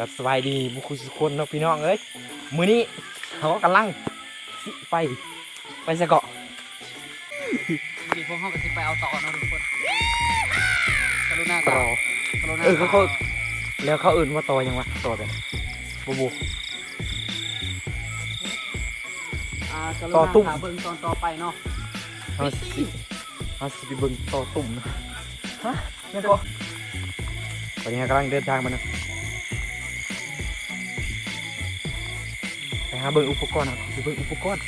ก็สบายดีบุคคลสุกคนเนาะพี่น้องเอ้ยมื้อนี้เขากำลังสิไปไปสะเกาะดีพวกเขาก็สิไปเอาต่อเนาะทุกคนกรุณาต่อกรุณาเออเขาเขาแล้วเขาอื่นว่าต่อยังวะต่อแบบบูบูอ่ากรุต่อณาตุ้มหาเบิ่งตอนต่อไปเนาะเขาสิเขาสิไปเบิ่งต่อตุ่มนะฮะไม่ต่อตอนนี้กำลังเดินทางมานะ หาเบิ่งอุปกรณ์นะไปเบิ่งอุปกรณ์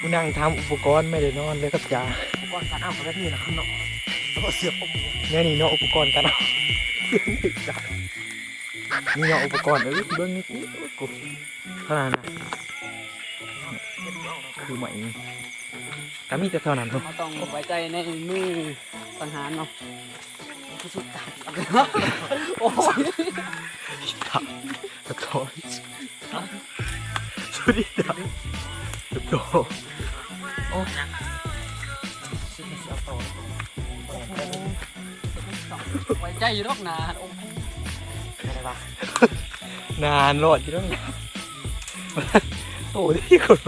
กูนั่งทำอุปกรณ์ไม่ได้นอนเลยครับจ้าอุปกรณ์การเอาของนี่นะข้างนอกแล้วก็เสียบผมเนี่ยนี่เนาะอุปกรณ์กันเอานี่เนาะอุปกรณ์เออเบิ่งนี่กูกูเท่านั้นนะคือใหม่ก็มีแต่เท่านั้นเนาะเราต้องไว้ใจในมือสังหารเนาะ คือสุดตัดโอ้ยกระโถนสุดที่ดาวกระโถนโอ้ไว้ใจอยู่รอกนาโอ้โหอะไรวะนานโหลดที่ต้องโอ้ที่คน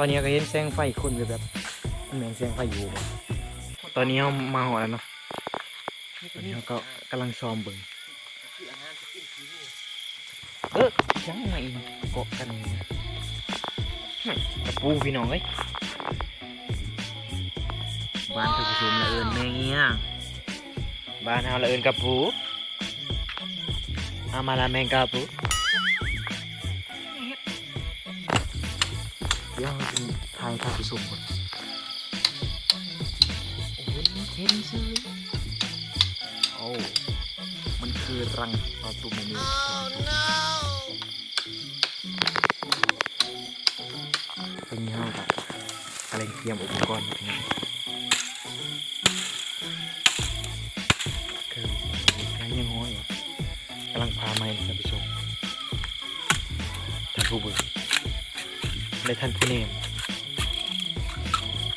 ตอนนี้ก็เห็นแสงไฟคนแบบแบบ เหมือนแสงไฟอยู่บ่ตอนนี้เรามาหอแล้วเนาะตอนนี้เราก็กำลังซ้อมเบิ่งเออยังไงเกาะกันนี่นะไม่กระปูพี่น้องเอ้ยบ้านท่านผู้ชมละเอิญแม่เงี้ยบ้านเฮาละเอิญกับปูเอามาละแมงกาปูเดี๋ยวเราจะทายท่านผู้ชมก่อนโอ้ยเห็ นซื้อโอ้มันคือรังต่อตุ่มนี้เป็นเฮากับกำลังเตรียมอุปกรณ์อยู่นี่คือใครยังง้อยกำลังพาไมาให้ท่านผู้ชมท่านผู้เบิกและท่านผู้เนม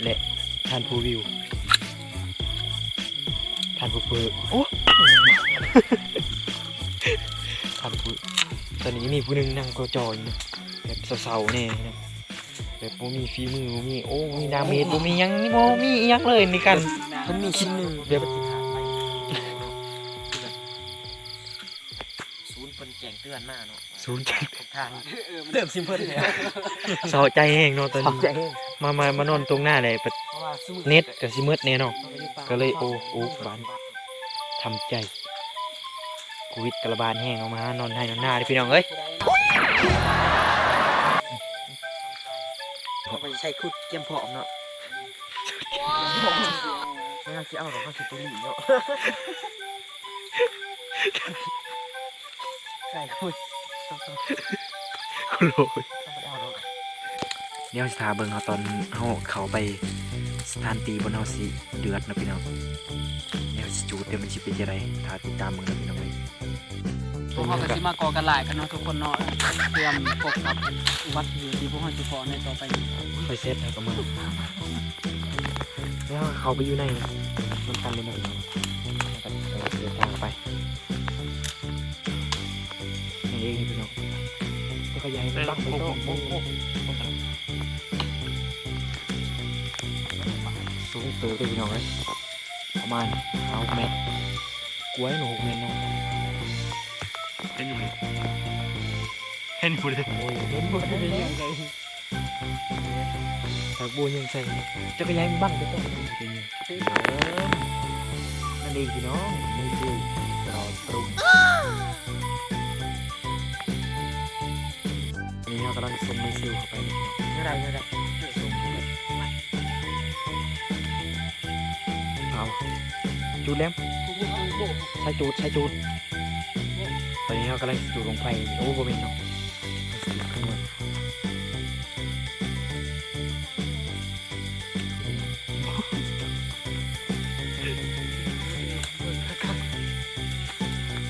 และท่านผู้วิว ท่านผู้เปิดโอ้ท่านผู้ตอนนี้มีผู้หนึงนั่งก็จอยนะแบบเศร้าๆแน่นะแบบบ่มีฝีมือบ่มีโอ้มีดาเมจบ่มีหยังนี่บ่มีอิหยังเลยนี่กันมันมีชิ้นหนึ่งเดี๋ยวศูนย์เพิ่นแจ้งเตือนมาเนาะศูนย์จังทางเริ่มซิมเพิลเลยเศร้าใจแห้งเนาะตอนนี้ มามามานอนตรงหน้าเลยปะเพราะว่าสู้เน็ตกับซิมืดแน่เนาะก็เลยโอ้โอ้บาน ทำใจกูวิดกระบาลแห้งออกมา นอนให้นอนหน้าเด้อพี่น้องเอ้ยเขาไปใช้คุดเกียมพร้อมเนาะไม่น่าคิดเอาหรอกเขาคิดตัวนี้เนาะใช่คุยโลย เดี๋ยวสถาเบิ่งเขาตอนเขาเขาไปสถานตีบนเฮาสิเดือดนะพี่น้องเดี๋ยวสิจูดเดี๋ยวมันสิเป็นจังไดถ้าติดตามมึงนะพี่น้องเอ้ยพวกเขาก็สิมากอกันหลายกันเนาะทุกคนเนาะเตรียมพบกับอุบัติเหตุที่พวกเขาจะพอในต่อไปนี้ค่อยเซตแล้วก็มาแล้วเขาไปอยู่ในมันกันเลยนะพี่น้องแล้วก็เดินทางไปนี่เองนี่พี่น้องก็ขยายมันบังไปโต้สูงเติบเลยพี่น้องเอ้ยประมาณเอาเมตรกล้วยหนูหกเมตรเนาะเห็นอยู่เลยเห็นอยู่เลยโอ้ยเห็นหมดเลยยังไงแต่บัวยังใส่จักรยานบังไปต้องเป็นยังนั่นเองพี่น้องนี่คือรอตรุงนี่เรากำลังสมมิซิลเข้าไปนี่นี่ไรนี่อไร เอาจูดแล้วใช้จูดใช้จูดตอนนี้เรากำลังจูดลงไปโอ้โหเป็นเนาะ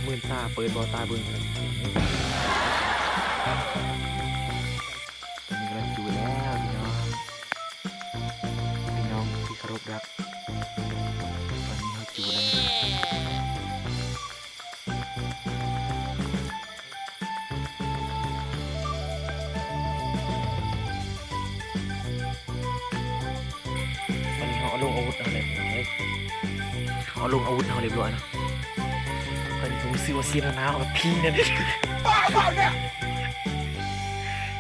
มื่นตาเปิดบอตาเบิ่งเลย ลงอาวุธเอาเลยเฮ้ยเอาลงอาวุธเอาเรียบร้อยเนาะตอนนี้ผมซื้อว่าซีนหนาวกับพี่นั่นเอง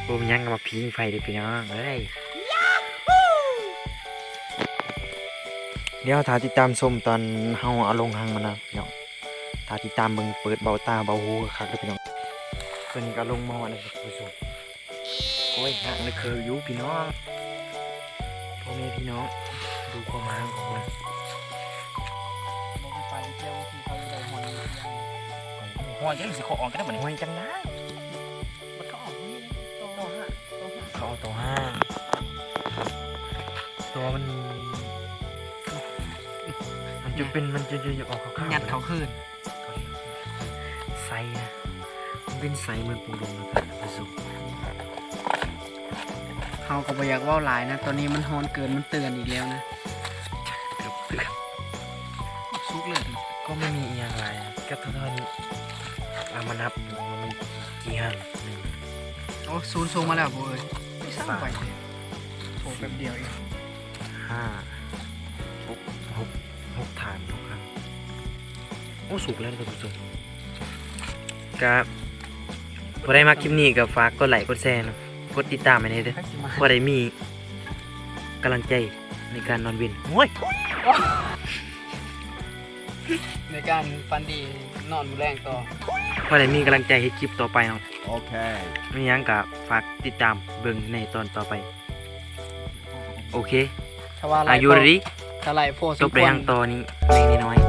ผมยังกับมาพิงไฟเด็กพี่น้องเอ้ยเดี๋ยวถ้าติดตามชมตอนเฮาเอาลงหังมันนะพี่น้องถ้าติดตามเบิ่งเปิดเบาตาเบาหูคักเลยพี่น้องตอนนี้ก็ลงหมอนะครับผู้ชมโอ้ยห่างเลยคืออยู่พี่น้องพ่อแม่พี่น้อง ดูความห่างของมันบ่ไปไปเที่ยวที่เขาเลยหอยหัวยังสิเขาออกกันได้บ่เนี่ยห่วยจังนะมันก็ออกนี่ตัวห้าตัวห้าเขาเอาตัวห้าตัวมัน มันจะเป็นมันจะจะออกข้างๆยัดเขาคืนไซส์นะมันเป็นไซส์เหมือนปูดงนะครับท่านผู้ชมเขาก็บ่อยากเว่าหลายนะ ตอนนี้มันฮ้อนเกินมันเตือนอีกแล้วนะเกือบเกือบ ซุกเลยก็ไม่มีอีกอะไรนะก็เท่านี้เอามานับดูมันมีกี่หันหนึ่งโอ้ศูนย์ส่งมาแล้วบ่เอ้ยไม่สร้างไปเลยโผล่แป๊บเดียวเองห้าหกหกหกฐานหกครั้งโอ้สุกแล้วท่านผู้ชมกับพอได้มาคลิปนี้ก็ฝากกดไลค์กดแชร์นะกดติดตามไปเลยเด้อถ้าสิมาพอได้มีกำลังใจ ในการนอนเวินโอ้ยในการฟันดีนอนมือแรงต่อพอได้มีกำลังใจให้คลิปต่อไปเนาะ Okay. ไม่ยังกับฝากติดตามเบิ่งในตอนต่อไป โอเคถ้าว่าไลอาฟ์ยุรีถ้าไลฟ์โพสจบได้ยังตอนนี้ในน้อยๆ